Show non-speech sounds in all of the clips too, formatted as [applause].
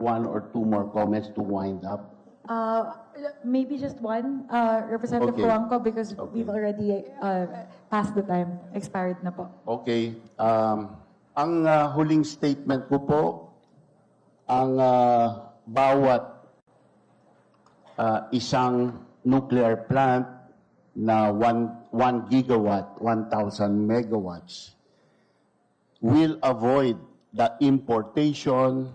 one or two more comments to wind up? Uh, maybe just one, uh, Representative Okay. Cuanco, because Okay. we've already uh, passed the time. Expired na po. Okay. Um, ang ah, huling statement ko po, ang ah, bawat ah, isang nuclear plant na 1, 1 gigawatt, 1,000 megawatts, will avoid the importation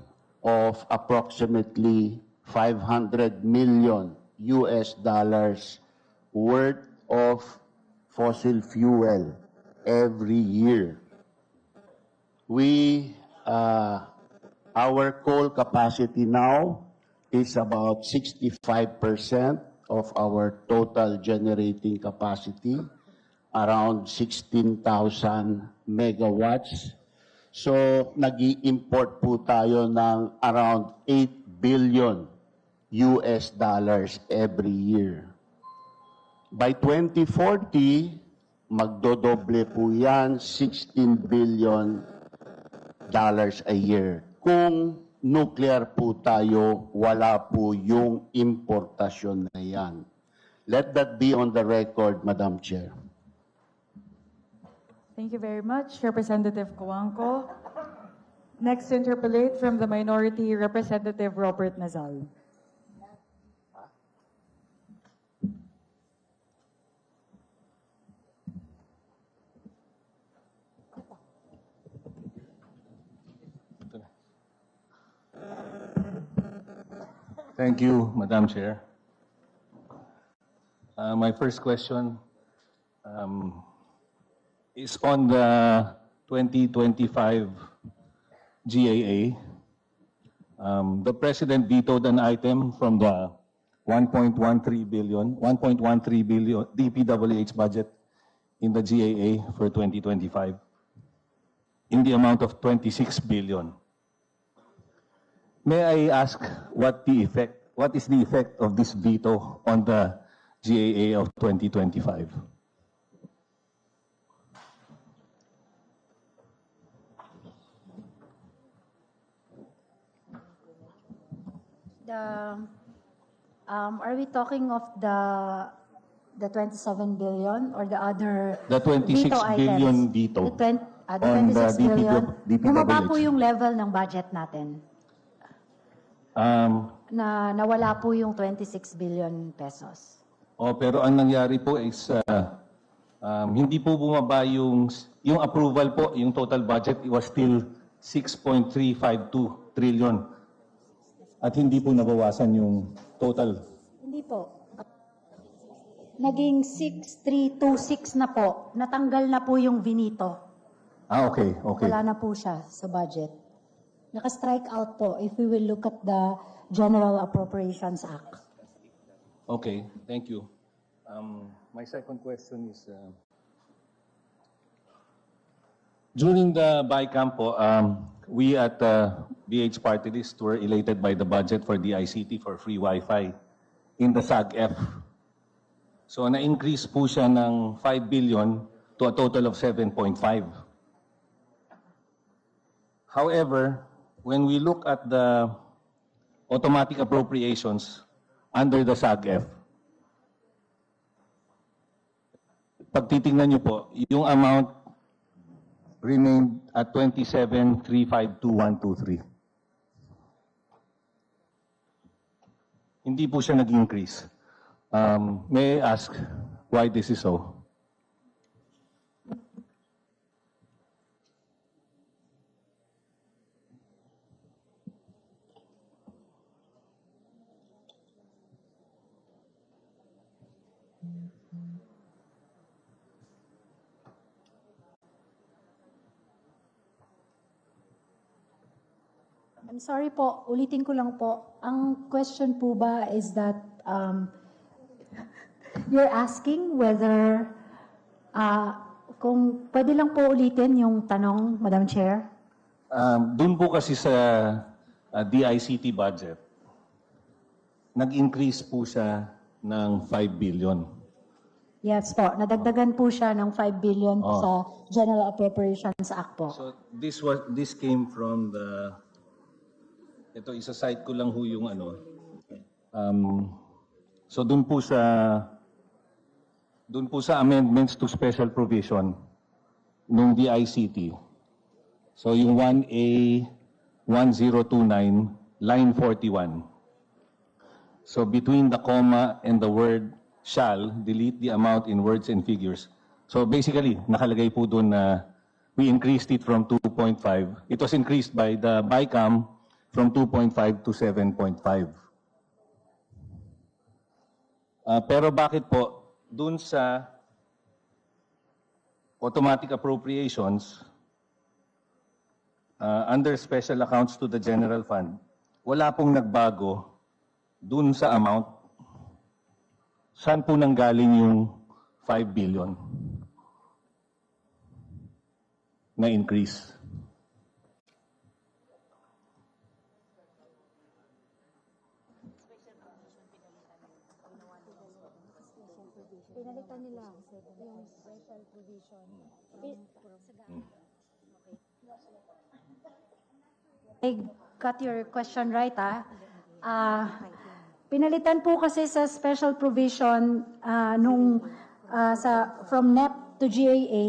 of approximately 500 million US dollars worth of fossil fuel every year. We, uh, our coal capacity now is about 65% of our total generating capacity, around 16,000 megawatts. So, nag import po tayo ng around 8 billion US dollars every year. By 2040, magdodoble po yan, 16 billion dollars a year. Kung nuclear po tayo, wala po yung importasyon na yan. Let that be on the record, Madam Chair. Thank you very much, Representative Cuanco. Next interpolate from the minority, Representative Robert Nazal. Thank you, Madam Chair. Uh, My first question um, is on the 2025 GAA. Um, The President vetoed an item from the 1.13 billion, 1.13 billion DPWH budget in the GAA for 2025 in the amount of 26 billion. May I ask what the effect, what is the effect of this veto on the GAA of 2025? The, um, are we talking of the, the 27 billion or the other? The 26 veto items? billion veto The 20, ah, the on the 26 billion. DPW. Bumaba po yung level ng budget natin Um, na nawala po yung 26 billion pesos. oh, pero ang nangyari po is uh, um, hindi po bumaba yung yung approval po, yung total budget it was still 6.352 trillion. At hindi po nabawasan yung total Hindi po. Naging 6326 na po. Natanggal na po yung vinito. Ah, okay, okay. Wala na po siya sa budget. Naka-strike out po if we will look at the General Appropriations Act. Okay, thank you. Um, my second question is, uh, during the BICAM po, um, we at uh, BH Party List were elated by the budget for the ICT for free Wi-Fi in the SAG-F. So na-increase po siya ng 5 billion to a total of 7.5. However, when we look at the automatic appropriations under the SAGF, pag titingnan niyo po, yung amount remained at 27,352,123. Hindi po siya nag-increase. Um, may I ask why this is so? I'm sorry po, ulitin ko lang po. Ang question po ba is that um, you're asking whether uh, kung pwede lang po ulitin yung tanong, Madam Chair? Um, Doon po kasi sa uh, DICT budget, nag-increase po siya ng 5 billion. Yes po, nadagdagan po siya ng 5 billion Oh. sa General Appropriations Act po. So this was this came from the ito isa-cite ko lang ho yung ano. Um, so dun po sa dun po sa amendments to special provision nung DICT. So yung 1A 1029 line 41. So between the comma and the word shall, delete the amount in words and figures. So basically, nakalagay po doon na we increased it from 2.5. It was increased by the BICAM from 2.5 to 7.5. Ah, pero bakit po doon sa automatic appropriations ah, under special accounts to the general fund, wala pong nagbago dun sa amount. Saan po nanggaling yung 5 billion na increase? Pinalitan nila yung special provision. I got your question right, ah. Ah, pinalitan po kasi sa special provision ah, nung ah, sa from NEP to GAA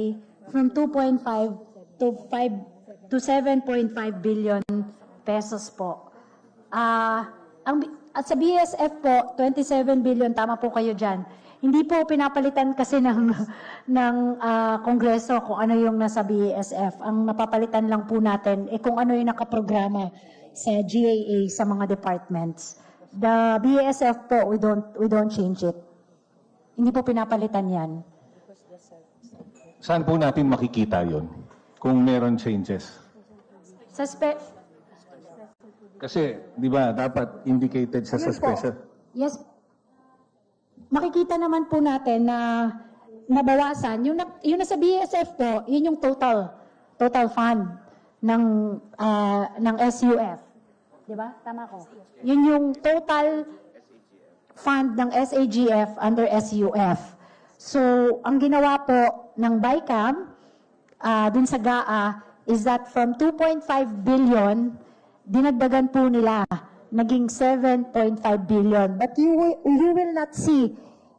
from 2.5 to 5 to 7.5 billion pesos po. Ah, ang bi- at sa BSF po 27 billion tama po kayo diyan. Hindi po pinapalitan kasi ng [laughs] ng ah, Kongreso kung ano yung nasa BSF. Ang napapalitan lang po natin eh kung ano yung nakaprograma sa GAA sa mga departments. The BSF po we don't we don't change it. Hindi po pinapalitan 'yan. Saan po natin makikita yon kung meron changes? Sa spe- Kasi, di ba, dapat indicated siya sa po. special. Yes. Makikita naman po natin na nabawasan. Yung, na, yung nasa BSF po, yun yung total total fund ng ah, ng SUF. 'Di ba? Tama ko. Yun yung total fund ng SAGF under SUF. So, ang ginawa po ng BICAM ah, dun sa GAA is that from 2.5 billion, dinagdagan po nila naging 7.5 billion. But you you will not see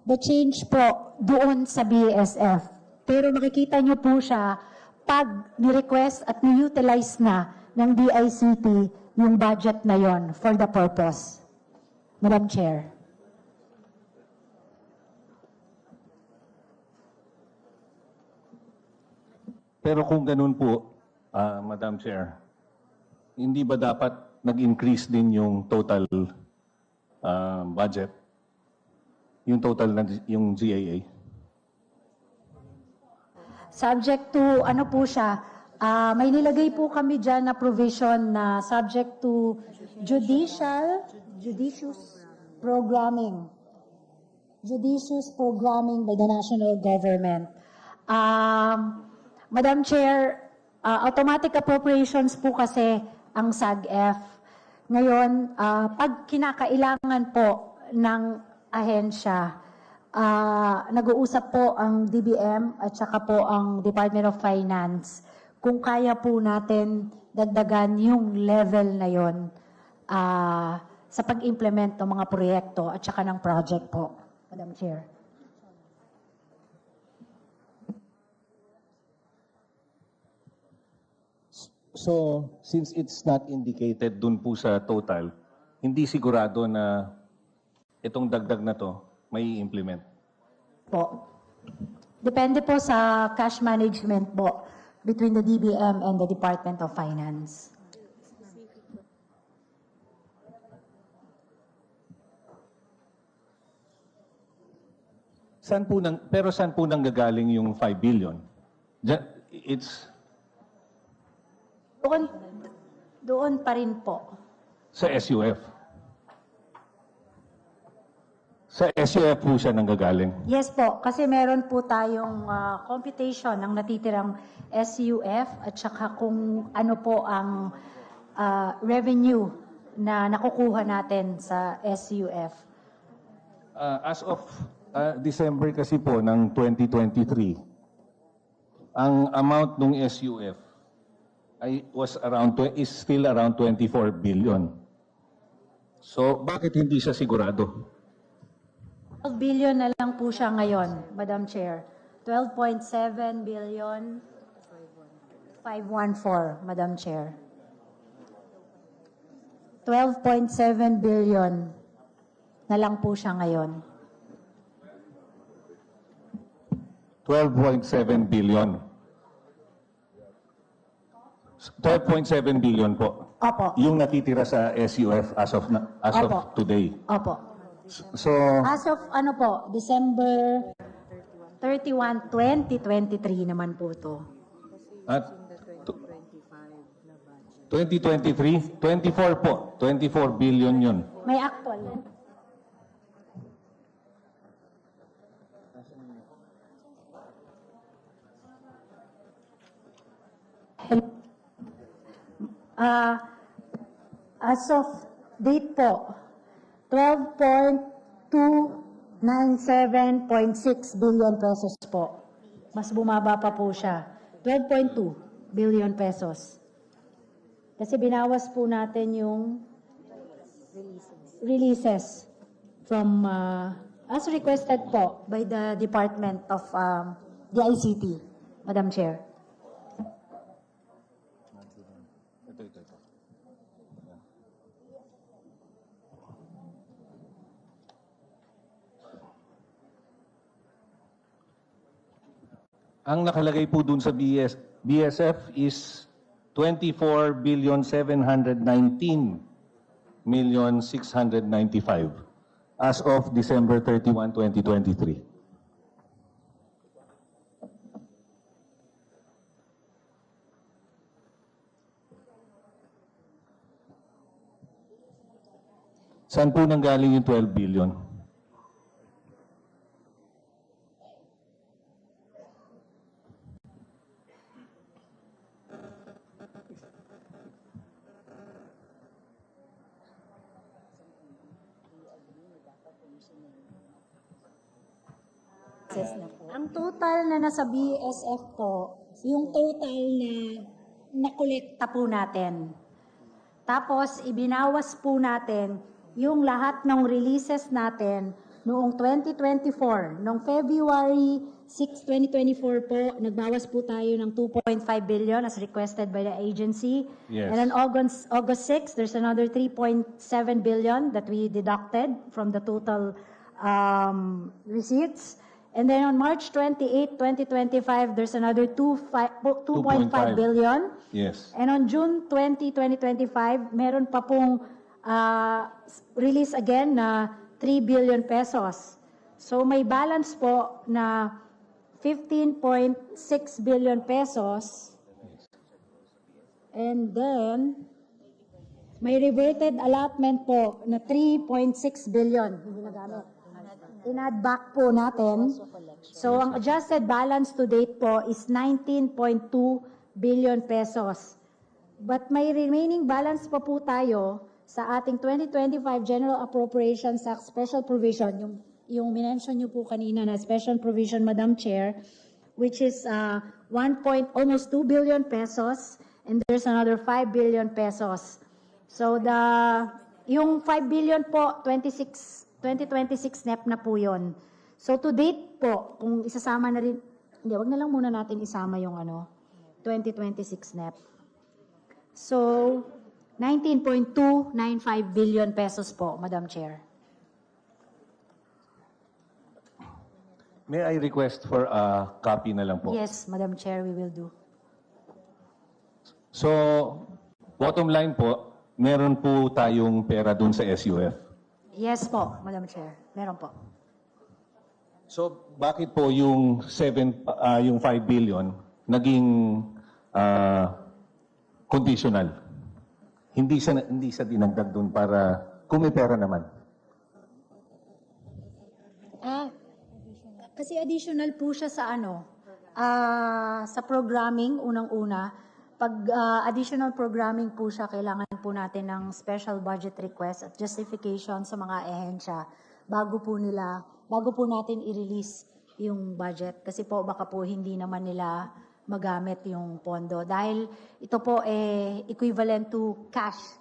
the change po doon sa BSF. Pero makikita nyo po siya pag ni-request at ni-utilize na ng DICT yung budget na yon for the purpose. Madam Chair. Pero kung ganun po, ah, Madam Chair, hindi ba dapat nag-increase din yung total ah, budget? Yung total na yung GAA? Subject to, ano po siya, ah, may nilagay po kami dyan na provision na subject to judicial, judicious programming. Judicious programming by the national government. Um, Madam Chair, ah, automatic appropriations po kasi ang SAGF. Ngayon, ah, pag kinakailangan po ng ahensya, ah, nag-uusap po ang DBM at saka po ang Department of Finance kung kaya po natin dagdagan yung level na yon ah, sa pag-implement ng mga proyekto at saka ng project po, Madam Chair. So, since it's not indicated dun po sa total, hindi sigurado na itong dagdag na to may implement. po. Depende po sa cash management po between the DBM and the Department of Finance. Saan po nang, pero saan po nanggagaling yung 5 billion? It's Doon, doon pa rin po. sa SUF. Sa SUF po siya nanggagaling. Yes po, kasi meron po tayong ah, computation ng natitirang SUF at saka kung ano po ang ah, revenue na nakukuha natin sa SUF. Uh, as of uh, December kasi po ng 2023, ang amount ng SUF ay was around twe- is still around 24 billion. So, bakit hindi siya sigurado? 12 billion na lang po siya ngayon, Madam Chair. 12.7 billion 514, Madam Chair. 12.7 billion na lang po siya ngayon. 12.7 billion. 12.7 billion po. Opo. Yung natitira sa SUF as of na- as Opo. of today. Opo. So, As of ano po, December 31, 2023 naman po to. at t- 2023, 24 po. 24 billion yun. May actual. Ah, as of date po, 12.297.6 billion pesos po. Mas bumaba pa po siya. 12.2 billion pesos. Kasi binawas po natin yung releases from, uh, as requested po by the Department of um, the ICT, Madam Chair. Ang nakalagay po dun sa BS, BSF is 24 billion 719 million 695 as of December 31, 2023. Saan po nanggaling yung 12 billion? Ang total na nasa BSF po, yung total na nakolekta po natin. Tapos, ibinawas po natin yung lahat ng releases natin noong 2024. Noong February 6, 2024 po, nagbawas po tayo ng 2.5 billion as requested by the agency. Yes. And then August, August 6, there's another 3.7 billion that we deducted from the total um, receipts. And then on March 28, 2025, there's another 2 fi- 2.5 2.5. billion. Yes. And on June 20, 2025, meron pa pong ah, release again na 3 billion pesos. So may balance po na 15.6 billion pesos. And then, may reverted allotment po na 3.6 billion. Hindi nagamit. In-add back po natin. So, ang adjusted balance to date po is 19.2 billion pesos. But may remaining balance pa po tayo sa ating 2025 General Appropriations Act Special Provision, yung, yung minention niyo po kanina na Special Provision, Madam Chair, which is uh, 1 point, almost 2 billion pesos, and there's another 5 billion pesos. So the, yung 5 billion po, 26, 2026 NEP na po yon. So to date po, kung isasama na rin, hindi, wag na lang muna natin isama yung ano, 2026 NEP. So, 19.295 billion pesos po, Madam Chair. May I request for a copy na lang po? Yes, Madam Chair, we will do. So, bottom line po, meron po tayong pera dun sa SUF. Yes po, Madam Chair. Meron po. So, bakit po yung 7 ah, yung 5 billion naging ah, conditional? Hindi sa hindi sa dinagdag doon para kung may pera naman. Ah, kasi additional po siya sa ano, ah, sa programming, unang-una. Pag ah, additional programming po siya, kailangan po natin ng special budget request at justification sa mga ehensya bago po nila, bago po natin i-release yung budget. Kasi po baka po hindi naman nila magamit yung pondo. Dahil ito po eh equivalent to cash